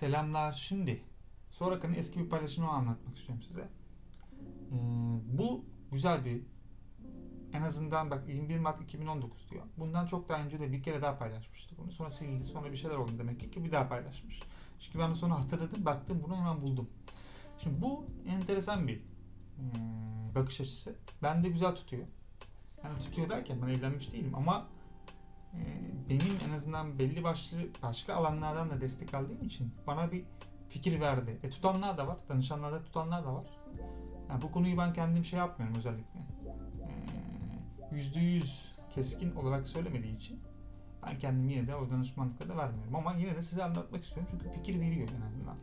Selamlar. Şimdi Soraka'nın eski bir paylaşımını anlatmak istiyorum size. Ee, bu güzel bir en azından bak 21 Mart 2019 diyor. Bundan çok daha önce de bir kere daha paylaşmıştı bunu. Sonra sildi. Sonra bir şeyler oldu demek ki bir daha paylaşmış. Çünkü ben sonra hatırladım. Baktım bunu hemen buldum. Şimdi bu enteresan bir ee, bakış açısı. Bende güzel tutuyor. Yani tutuyor derken ben evlenmiş değilim ama e, benim en azından belli başlı başka alanlardan da destek aldığım için bana bir fikir verdi. E tutanlar da var, danışanlarda tutanlar da var. Yani bu konuyu ben kendim şey yapmıyorum özellikle. E, Yüzde yüz keskin olarak söylemediği için ben kendim yine de o danışmanlıkları da vermiyorum. Ama yine de size anlatmak istiyorum çünkü fikir veriyor en azından.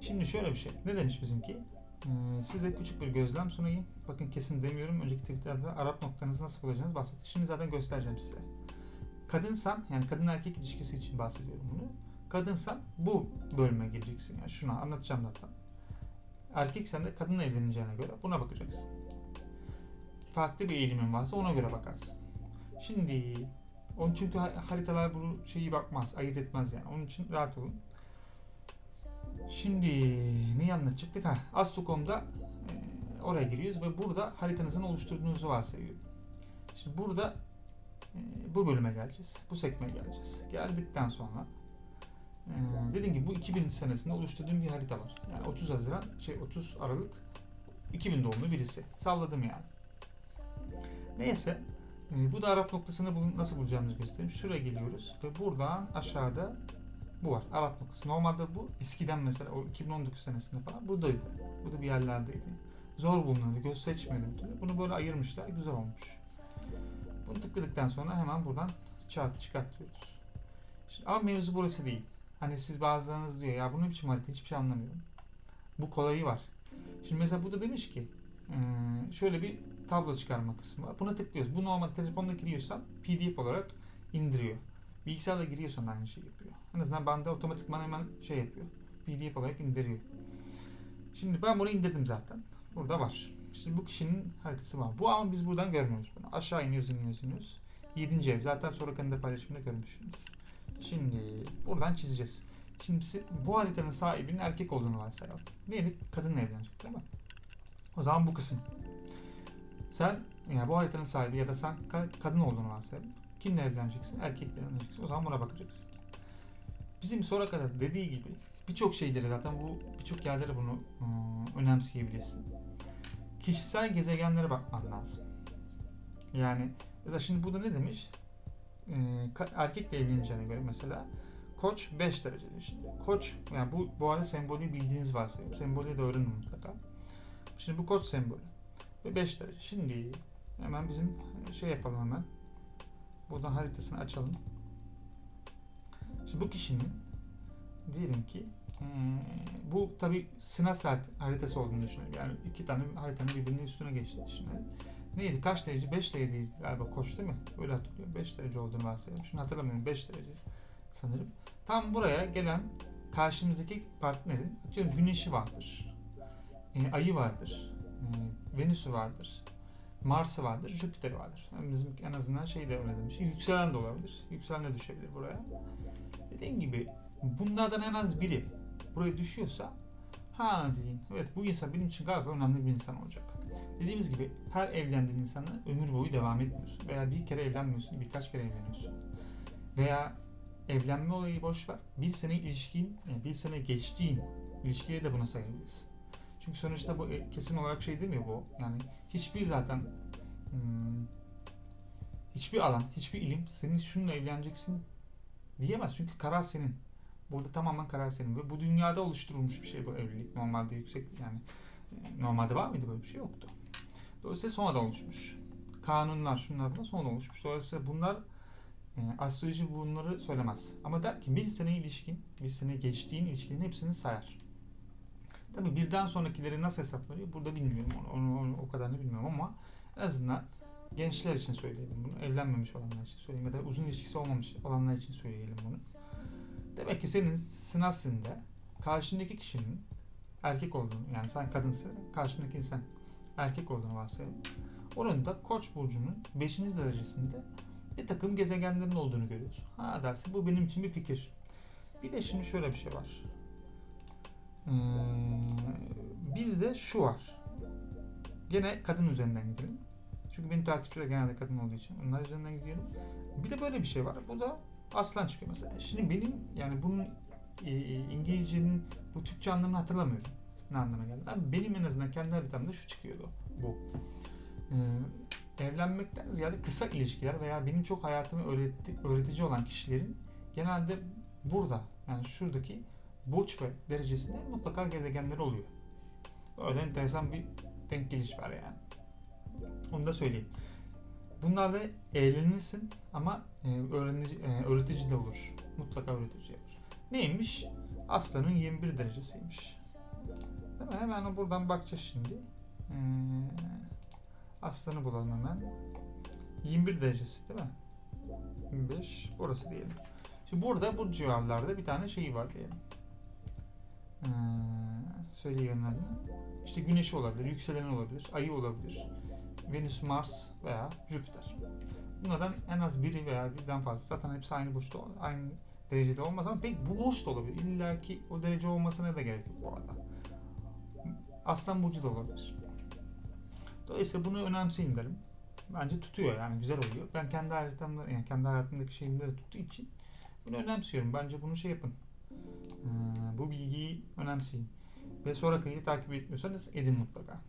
Şimdi şöyle bir şey. Ne demiş bizimki? Ee, size küçük bir gözlem sunayım. Bakın kesin demiyorum. Önceki tweetlerde Arap noktanızı nasıl bulacağınızı bahsettik. Şimdi zaten göstereceğim size. Kadınsan, yani kadın erkek ilişkisi için bahsediyorum bunu. Kadınsan bu bölüme gireceksin. Yani şuna anlatacağım zaten. Erkeksen de kadınla evleneceğine göre buna bakacaksın. Farklı bir eğilimin varsa ona göre bakarsın. Şimdi onun çünkü ha- haritalar bu şeyi bakmaz, ayırt etmez yani. Onun için rahat olun. Şimdi neyi anlatacaktık? Ha, Asto.com'da e, oraya giriyoruz ve burada haritanızın oluşturduğunuzu varsayıyorum. Şimdi burada e, bu bölüme geleceğiz. Bu sekmeye geleceğiz. Geldikten sonra e, dediğim gibi bu 2000 senesinde oluşturduğum bir harita var. Yani 30 Haziran, şey 30 Aralık 2000 doğumlu birisi. Salladım yani. Neyse e, bu da Arap noktasını nasıl bulacağımızı göstereyim. Şuraya geliyoruz ve buradan aşağıda bu var. Arap noktası. Normalde bu eskiden mesela o 2019 senesinde falan buradaydı. Bu da bir yerlerdeydi. Zor bulunuyordu. Göz seçmiyordu bir türlü. Bunu böyle ayırmışlar. Güzel olmuş. Bunu tıkladıktan sonra hemen buradan chart çıkartıyoruz. Şimdi, ama mevzu burası değil. Hani siz bazılarınız diyor ya bu ne biçim harita hiçbir şey anlamıyorum. Bu kolayı var. Şimdi mesela burada demiş ki şöyle bir tablo çıkarma kısmı var. Buna tıklıyoruz. Bu normal telefonda giriyorsan PDF olarak indiriyor. Bilgisayarda giriyorsan aynı şeyi yapıyor. En azından bende otomatikman hemen şey yapıyor. PDF olarak indiriyor. Şimdi ben bunu indirdim zaten. Burada var. Şimdi bu kişinin haritası var. Bu ama biz buradan görmüyoruz bunu. Aşağı iniyoruz, iniyoruz, iniyoruz. 7. ev. Zaten sonra kendi paylaşımında görmüşsünüz. Şimdi buradan çizeceğiz. Şimdi bu haritanın sahibinin erkek olduğunu varsayalım. Diyelim kadınla evlenecek değil mi? O zaman bu kısım. Sen yani bu haritanın sahibi ya da sen ka- kadın olduğunu varsayalım. Kimle evleneceksin? Erkekle evleneceksin. O zaman buna bakacaksın. Bizim sonra kadar dediği gibi birçok şeyleri zaten bu birçok yerlere bunu ıı, önemseyebilirsin. Kişisel gezegenlere bakman lazım. Yani mesela şimdi burada ne demiş? Ee, erkekle evleneceğine göre mesela Koç 5 derecedir şimdi. Koç yani bu bu arada sembolü bildiğiniz varsayıyorum. Sembolü de öğrenin mutlaka. Şimdi bu koç sembolü ve 5 derece. Şimdi hemen bizim şey yapalım hemen. Buradan haritasını açalım. Şimdi bu kişinin diyelim ki eee, bu tabi sınav saat haritası olduğunu düşünelim. Yani iki tane haritanın birbirinin üstüne geçtiğini düşünelim. Neydi? Kaç derece? 5 dereceydi galiba koç değil mi? Öyle hatırlıyorum. 5 derece olduğunu varsayalım. Şunu hatırlamıyorum. 5 derece sanırım. Tam buraya gelen karşımızdaki partnerin atıyorum güneşi vardır. E, ayı vardır. E, Venüs'ü vardır. Mars'ı vardır, Jüpiter'i vardır. Yani bizim en azından şey de öyle demiş. Yükselen de olabilir. Yükselen de düşebilir buraya. Dediğim gibi bunlardan en az biri buraya düşüyorsa ha deyin. Evet bu insan benim için galiba önemli bir insan olacak. Dediğimiz gibi her evlendiğin insanla ömür boyu devam etmiyorsun. Veya bir kere evlenmiyorsun, birkaç kere evleniyorsun. Veya evlenme olayı boş ver. Bir sene ilişkin, bir sene geçtiğin ilişkiye de buna sayabilirsin. Çünkü sonuçta bu e, kesin olarak şey demiyor bu. Yani hiçbir zaten hmm, hiçbir alan, hiçbir ilim senin şununla evleneceksin diyemez. Çünkü karar senin. Burada tamamen karar senin. Ve bu dünyada oluşturulmuş bir şey bu evlilik. Normalde yüksek yani e, normalde var mıydı böyle bir şey yoktu. Dolayısıyla sonradan oluşmuş. Kanunlar şunlar bunlar sonra oluşmuş. Dolayısıyla bunlar e, astroloji bunları söylemez. Ama der ki bir sene ilişkin, bir sene geçtiğin ilişkinin hepsini sayar. Tabii birden sonrakileri nasıl hesaplanıyor burada bilmiyorum onu, onu, o kadarını bilmiyorum ama en azından gençler için söyleyelim bunu. Evlenmemiş olanlar için söyleyelim ya da uzun ilişkisi olmamış olanlar için söyleyelim bunu. Demek ki senin sınavında karşındaki kişinin erkek olduğunu yani sen kadınsa karşındaki insan erkek olduğunu varsayalım. Onun da Koç burcunun 5. derecesinde bir takım gezegenlerin olduğunu görüyorsun. Ha dersin bu benim için bir fikir. Bir de şimdi şöyle bir şey var. Ee, bir de şu var. Gene kadın üzerinden gidelim. Çünkü benim takipçiler genelde kadın olduğu için onlar üzerinden gidiyorum. Bir de böyle bir şey var. Bu da aslan çıkıyor mesela. Şimdi benim yani bunun e, İngilizcenin bu Türkçe anlamını hatırlamıyorum. Ne anlama geldi. Benim en azından kendi haritamda şu çıkıyordu bu. Ee, evlenmekten ziyade kısa ilişkiler veya benim çok hayatımı öğretti, öğretici olan kişilerin genelde burada yani şuradaki burç ve derecesinde mutlaka gezegenleri oluyor. Öyle enteresan bir denk geliş var yani. Onu da söyleyeyim. Bunlarla eğlenirsin ama e, e, öğretici de olur. Mutlaka öğretici olur. Neymiş? Aslanın 21 derecesiymiş. Değil mi? Hemen buradan bakacağız şimdi. Ee, aslanı bulalım hemen. 21 derecesi değil mi? 25. Burası diyelim. Şimdi burada bu civarlarda bir tane şey var diyelim. Ee, söyleyelim adını. İşte güneşi olabilir, yükselen olabilir, ayı olabilir. Venüs, Mars veya Jüpiter. Bunlardan en az biri veya birden fazla. Zaten hepsi aynı burçta, aynı derecede olmaz ama pek bu burç da olabilir. İlla ki o derece olmasına da gerek yok bu arada. Aslan burcu da olabilir. Dolayısıyla bunu önemseyin derim. Bence tutuyor yani güzel oluyor. Ben kendi haritamda yani kendi hayatımdaki şeyimde de tuttuğu için bunu önemsiyorum. Bence bunu şey yapın. Ee, bu bilgiyi önemseyin. Ve sonrakayı takip etmiyorsanız edin mutlaka.